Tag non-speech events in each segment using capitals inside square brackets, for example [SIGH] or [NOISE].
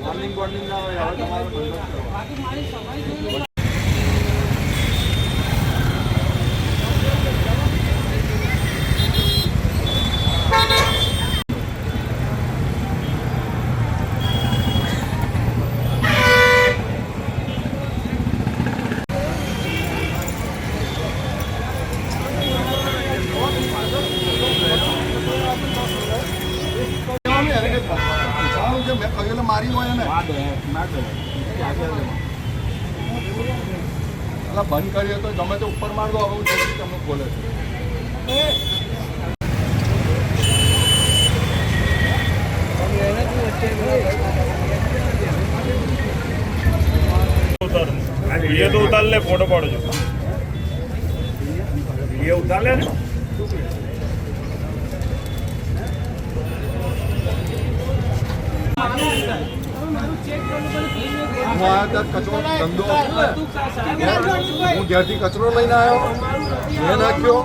Morning morning ના હોય હવે મારી હોય ને ના દે, ના દે. ક્યાં બંધ કરીએ તો ગમે તે ઉપર માર દો હવે હું તમને બોલે છે. વીડિયો તો ઉતાર લે ફોટો પાડજો વીડિયો ઉતાર લે ને. હું ત્યાં કચરો ધંધો હું જ્યાંથી કચરો લઈને આવ્યો મેં નાખ્યો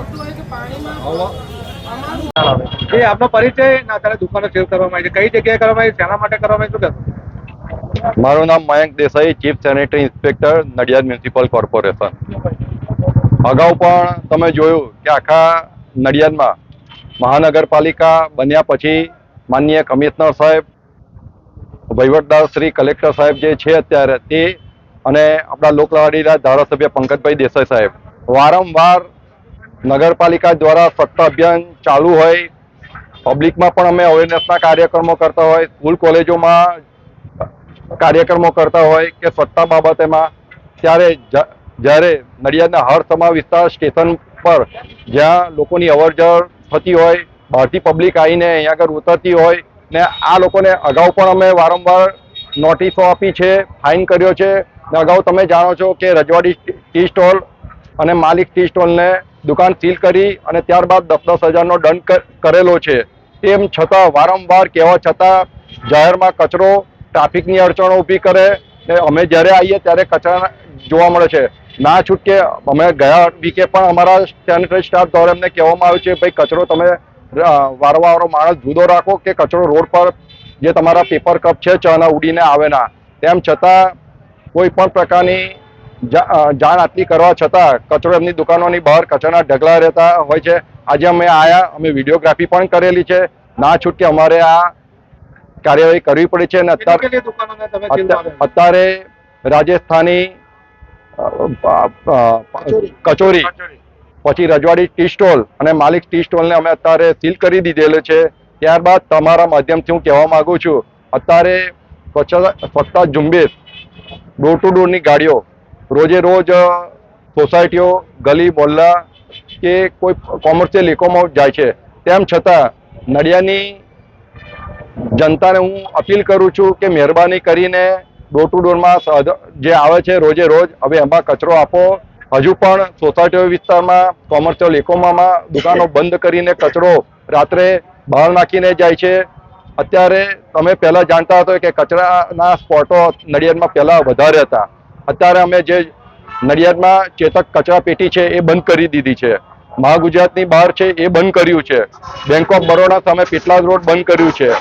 એ આપનો પરિચય ને અત્યારે દુકાનો સેલ કરવામાં આવી છે. કઈ જગ્યાએ કરવામાં આવી શેના માટે કરવામાં શું કહેશો? મારું નામ Mayank Desai chief sanitary inspector Nadiad municipal corporation અગાઉ પણ તમે જોયું કે આખા નડિયાદમાં મહાનગરપાલિકા બન્યા પછી માનનીય કમિશનર સાહેબ વહીવટદાર શ્રી કલેક્ટર સાહેબ જે છે અત્યારે તે અને આપણા લોકલાડીના ધારાસભ્ય પંકજભાઈ દેસાઈ સાહેબ વારંવાર નગરપાલિકા દ્વારા સત્તા અભિયાન ચાલુ હોય, પબ્લિકમાં પણ અમે અવેરનેસના કાર્યક્રમો કરતા હોય, સ્કૂલ કોલેજોમાં કાર્યક્રમો કરતા હોય કે સત્તા બાબતેમાં ત્યારે જ્યારે નડિયાદના હરસમા વિસ્તાર સ્ટેશન પર જ્યાં લોકોની અવરજવર થતી હોય, બહારથી પબ્લિક આવીને અહીંયા આગળ ઉતરતી હોય ને આ લોકોને અગાઉ પણ અમે વારંવાર નોટિસો આપી છે ફાઇન કર્યો છે. ને અગાઉ તમે જાણો છો કે રજવાડી ટી સ્ટોલ અને માલિક ટી સ્ટોલને દુકાન સીલ કરી અને ત્યારબાદ દસ દસ હજારનો દંડ કરેલો છે. તેમ છતાં વારંવાર કહેવા છતાં જાહેરમાં કચરો, ટ્રાફિકની અડચણો ઊભી કરે ને અમે જ્યારે આવીએ ત્યારે કચરા જોવા મળે છે. ના છૂટકે અમે ગયા વીકે પણ અમારા સેનિટરી સ્ટાફ દ્વારા એમને કહેવામાં આવ્યું છે, ભાઈ, કચરો તમે અ, વારંવાર માણસ જુદો રાખો કે કચરો રોડ પર જે તમારા પેપર કપ છે ચાના ઉડીને આવે ના. તેમ છતાં કોઈ પણ પ્રકારની જાણ આટલી કરવા છતાં કચરો એમની દુકાનોની બહાર કચરાના ઢગલા રહેતા હોય છે. આજે અમે આયા અમે વિડીયોગ્રાફી પણ કરેલી છે. ના છૂટકે અમારે આ કાર્યવાહી કરવી પડી છે અને અત્યારે? અત્યારે રાજસ્થાની કચોરી. પછી રજવાડી ટી સ્ટોલ અને માલિક ટી સ્ટોલને અમે અત્યારે સીલ કરી દીધેલો છે. ત્યારબાદ તમારા માધ્યમથી હું કહેવા માગું છું, અત્યારે સ્વચ્છતા સ્વચ્છતા ઝુંબેશ ડોર ટુ ડોરની ગાડીઓ રોજે રોજ સોસાયટીઓ, ગલી મોહલ્લા કે કોઈ કોમર્શિયલ ઇકોમાં જાય છે. તેમ છતાં નડિયાની જનતાને હું અપીલ કરું છું કે મહેરબાની કરીને ડોર ટુ ડોરમાં જે આવે છે રોજે રોજ, હવે એમાં કચરો આપો. હજુ પણ સોસાયટીઓ વિસ્તારમાં કોમર્શિયલ ઇકોમામાં દુકાનો [LAUGHS] બંધ કરીને કચરો રાત્રે બહાર નાખીને જાય છે. અત્યારે તમે પહેલાં જાણતા હતો કે કચરાના સ્પોટો નડિયાદમાં પહેલાં વધારે હતા. અત્યારે અમે જે નડિયાદમાં ચેતક કચરા પેટી છે એ બંધ કરી દીધી છે. મહાગુજરાતની બહાર છે એ બંધ કર્યું છે. બેંક ઓફ બરોડા સામે પેટલાદ રોડ બંધ કર્યું છે.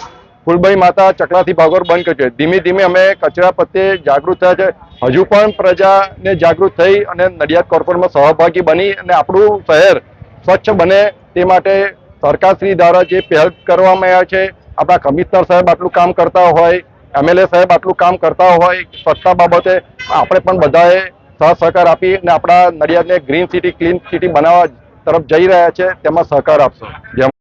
ફૂલભાઈ માતા ચકલાથી ભાગોર બંધ કર્યું છે ધીમે ધીમે અમે કચરા પ્રત્યે જાગૃત થયા છે. હજુ પણ પ્રજાને જાગૃત થઈ અને નડિયાદ કોર્પોરેટમાં સહભાગી બની અને આપણું શહેર સ્વચ્છ બને તે માટે સરકારશ્રી દ્વારા જે પહેલ કરવામાં આવ્યા છે, આપણા કમિશનર સાહેબ આટલું કામ કરતા હોય, એમએલએ સાહેબ આટલું કામ કરતા હોય, સ્વચ્છતા બાબતે આપણે પણ બધાએ સહ સહકાર આપી અને આપણા નડિયાદને ગ્રીન સિટી ક્લીન સિટી બનાવવા તરફ જઈ રહ્યા છે. તેમાં સહકાર આપશો. જેમ